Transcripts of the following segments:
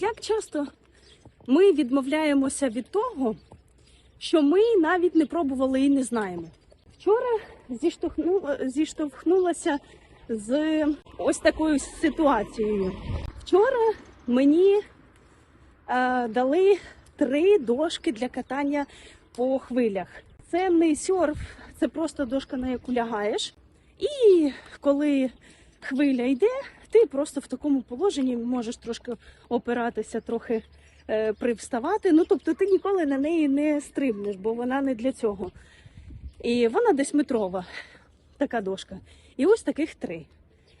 Як часто ми відмовляємося від того, що ми навіть не пробували і не знаємо. Вчора зіштовхну, зіштовхнулася з ось такою ситуацією. Вчора мені е, дали три дошки для катання по хвилях. Це не сьорф, це просто дошка, на яку лягаєш. І коли хвиля йде, ти просто в такому положенні можеш трошки опиратися, трохи е, привставати. Ну тобто ти ніколи на неї не стрибнеш, бо вона не для цього. І вона десь метрова, така дошка. І ось таких три.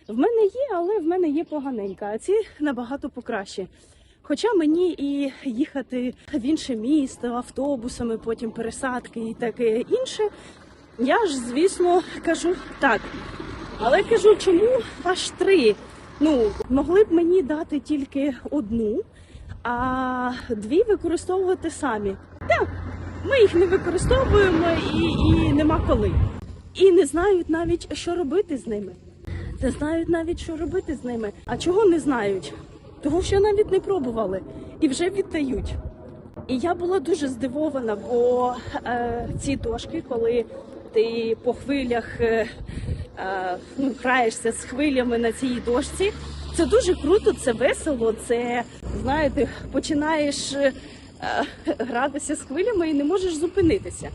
В мене є, але в мене є поганенька, а ці набагато покраще. Хоча мені і їхати в інше місто автобусами, потім пересадки і таке інше, я ж, звісно, кажу так. Але кажу, чому аж три? Ну, могли б мені дати тільки одну, а дві використовувати самі. Так, ми їх не використовуємо і, і нема коли. І не знають навіть, що робити з ними. Не знають навіть, що робити з ними. А чого не знають? Того, що навіть не пробували і вже віддають. І я була дуже здивована, бо е, ці дошки, коли ти по хвилях е, ну, граєшся з хвилями на цій дошці, це дуже круто, це весело. Це знаєте, починаєш е, гратися з хвилями і не можеш зупинитися.